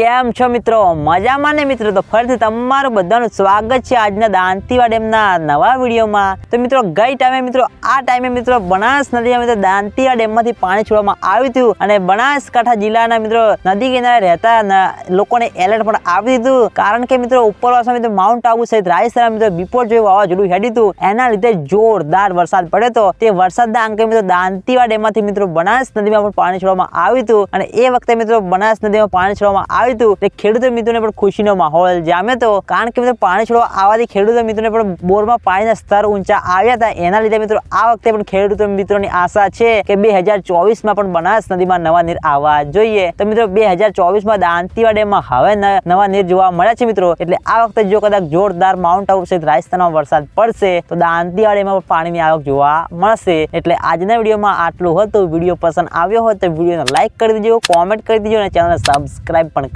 કેમ છો મિત્રો? મજામાં ને મિત્રો? તો ફરીથી તમારું બધાનું સ્વાગત છે આજના દાંતીવા ડેમના નવા વિડીયોમાં. તો મિત્રો, ગઈ ટાઈમે મિત્રો, આ ટાઈમે મિત્રો, બનાસ નદીમાં મિત્રો દાંતીવા ડેમમાંથી પાણી છોડવામાં આવ્યું હતું અને બનાસકાંઠા જિલ્લાના મિત્રો નદી કિનારે રહેતા લોકોને એલર્ટ પણ આવ્યું દીધું. કારણ કે મિત્રો, ઉપરવાસમાં મિત્રો, માઉન્ટ આબુ સહિત રાજસ્થાન મિત્રો બિપોર જેવું વાવાઝોડું હેડ્યું હતું. એના લીધે જોરદાર વરસાદ પડ્યો હતો. તે વરસાદના અંકે મિત્રો, દાંતીવા ડેમમાંથી મિત્રો, બનાસ નદીમાં પણ પાણી છોડવામાં આવ્યું હતું. અને એ વખતે મિત્રો, બનાસ નદીમાં પાણી છોડવામાં આવ્યું હતું ખેડૂતો મિત્રોને પણ ખુશીનો માહોલ જામે તો કારણ કે મિત્રો, પાણી છોડવા આવવાથી ખેડૂતો મિત્રોને પણ બોરમાં પાણીના સ્તર ઊંચા આવ્યા હતા. એના લીધે મિત્રો, આ વખતે પણ ખેડૂતો મિત્રોની આશા છે કે બે હજાર ચોવીસમાં પણ બનાસ નદીમાં નવા નીર આવવા જોઈએ. તો મિત્રો, બે હજાર ચોવીસમાં દાંતીવા ડેમમાં હવે નવા નીર જોવા મળ્યા છે મિત્રો. એટલે આ વખતે જો કદાચ જોરદાર માઉન્ટ આબુ સહિત રાજસ્થાનમાં વરસાદ પડશે, તો દાંતીવા ડેમમાં પાણીની આવક જોવા મળશે. એટલે આજના વિડીયોમાં આટલું હતું. વીડિયો પસંદ આવ્યો હોય તો વિડીયોને લાઇક કરી દેજો, કોમેન્ટ કરી દેજો અને ચેનલને સબસ્ક્રાઇબ પણ